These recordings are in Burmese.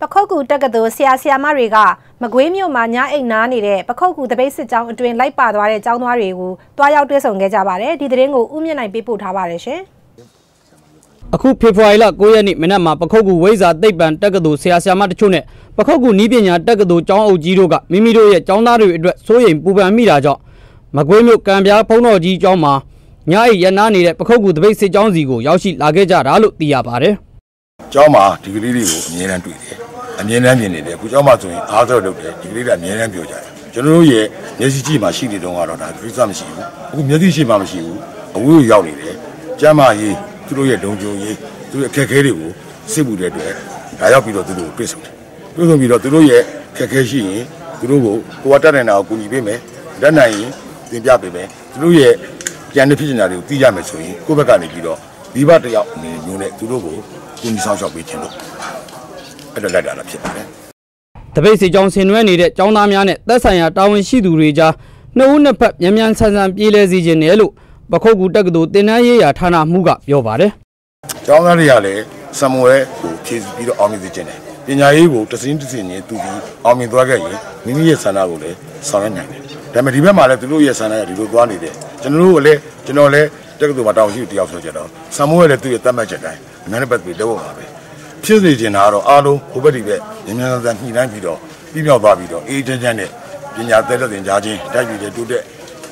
ပခုတ်ကူတက္ကသိုလ်ဆရာဆရာမတွေကမကွေးမြို့မှာညအိမ်နားနေတဲ့ပခုတ်ကူတပိတ်စစ်ကြောင်းအတွင်လိုက်ပါသွားတဲ့ကျောင်းသားတွေကိုတွားရောက်တွေ့ဆုံခဲ့ကြပါတယ်ဒီသတင်းကိုဥမြင့်နိုင်ပေးပို့ထားပါတယ်ရှင်အခုဖေဖော်ဝါရီလ9ရက်နေ့မနက်မှာပခုတ်ကူဝိဇာသိပ္ပံတက္ကသိုလ်ဆရာဆရာမတချို့နဲ့ပခုတ်ကူနီးပညာတက္ကသိုလ်ကျောင်းအုပ်ကြီးတို့ကမိမိတို့ရဲ့ကျောင်းသားတွေအတွက်စိုးရိမ်ပူပန်မိတာကြောင့်မကွေးမြို့ကံပြားဖုံးတော်ကြီးကျောင်းမှာညအိပ်ရနာနေတဲ့ပခုတ်ကူတပိတ်စစ်ကျောင်းစီကိုရောက်ရှိလာခဲ့ကြတာလို့သိရပါတယ် ကျောင်းမှာဒီကလေးတွေကိုအမြဲတမ်းတွေ့တယ်အမြဲတမ်းမြင်နေတယ်အခုကျောင်းမှာဆိုရင်အားစောလုပ်တယ်ဒီကလေးတွေအမြဲတမ်းပြောကြတယ်ကျွန်တော်တို့ရဲ့မျက်စိကြည့်မှရှိနေတော့ကတော့ဒါကိစ္စမရှိဘူးအခုမျက်စိရှိမှမရှိဘူးအဝေးကိုရောက်နေတယ်ကျမ်းမာရေးသူတို့ရဲ့လုံခြုံရေးသူတို့ရဲ့အခက်အခဲတွေကိုစစ်မှုတဲ့အတွက်ဒါရောက်ပြီးတော့သူတို့ကိုတွေ့ဆုံတယ်တွေ့ဆုံပြီးတော့သူတို့ရဲ့အခက်အခဲရှိရင်သူတို့ကိုကိုယ်ကတတ်နိုင်တာကိုကူညီပေးမယ်လက်နိုင်ရင်သင်ပြပေးမယ်သူတို့ရဲ့ကြံတဲ့ဖြစ်နေတာတွေကိုသိရမယ်ဆိုရင်ကိုယ့်ဘက်ကနေပြီးတော့ ဒီဘတစ်ယောက်အနေမျိုးနဲ့သူတို့ကိုကူညီဆောင်ရှောက်ပေးခြင်းလို့အဲ့ဒါလိုက်တာလည်းဖြစ်ပါတယ်တပိတ်စစ်ကျောင်းဆင်နွှဲနေတဲ့ကျောင်းသားများနဲ့သက်ဆိုင်ရာတာဝန်ရှိသူတွေကြားနှစ်ဦးနှစ်ဖက်မြန်မြန်ဆန်ဆန်ပြေးလဲစီခြင်းတယ်လို့ပခုတ်ကူတက္ကသိုလ်တင်နန်းရေးရာဌာနမှူးကပြောပါတယ်။ကျောင်းသားတွေကလည်းစံမွဲကိုဖြည့်ပြီးတော့အောင်မြင်စေချင်တယ်။ပညာရေးကိုတစ်စင်းတစ်စင်းနဲ့တူပြီးအောင်မြင်သွားခဲ့ရင်မိမိရဲ့ဆန္ဒကိုလည်းဆောင်ရွက်နိုင်တယ်။ဒါပေမဲ့ဒီဘက်မှာလည်းသူတို့ရဲ့ဆန္ဒကဒီလိုသွားနေတယ်။ကျွန်တော်တို့ကလည်းကျွန်တော်လည်း တက္ကသိုလ်မှာတောင်းရှိတယောက်ဆိုကြတော့စံမွဲလည်းသူ့ရဲ့တတ်မှတ်ချက်တိုင်းအများနဲ့ပတ်ပြီးလုပ်ရမှာပဲ။ဖြစ်စေချင်တာကတော့အားလုံးဟိုဘက်ဒီဘက်ညဉ့်ညံ့ဆန်ညှိနှိုင်းပြီးတော့ပြီးမြောက်သွားပြီးတော့အေးချမ်းချမ်းနဲ့ပညာသက်သက်သင်ကြားခြင်းတိုက်ပြီးတဲ့တိုးတက်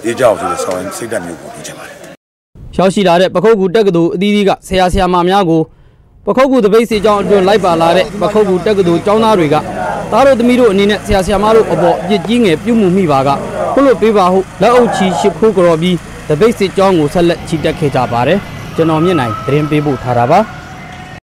အေးကြောက်ဆိုတဲ့ဆောင်ရင်စိတ်ဓာတ်မျိုးကိုပြီးချင်ပါတယ်ရောက်ရှိလာတဲ့ပခုတ်ကူတက္ကသိုလ်အသီးသီးကဆရာဆရာမများကိုပခုတ်ကူတပိတ်စီကျောင်းအတွင်းလိုက်ပါလာတဲ့ပခုတ်ကူတက္ကသိုလ်ကျောင်းသားတွေကသားတို့သမီးတို့အနေနဲ့ဆရာဆရာမတို့အပေါ်အပြစ်ကြီးငယ်ပြုမှုမိပါကခုလိုပေးပါဟုလက်အုပ်ချီရှိခိုးကြော်ပြီး တပိတ်စီကျောင်းကိုဆက်လက်ချီတက်ခဲ့ကြပါတယ်ကျွန်တော်မြင့်နိုင်သတင်းပေးပို့ထားတာပါ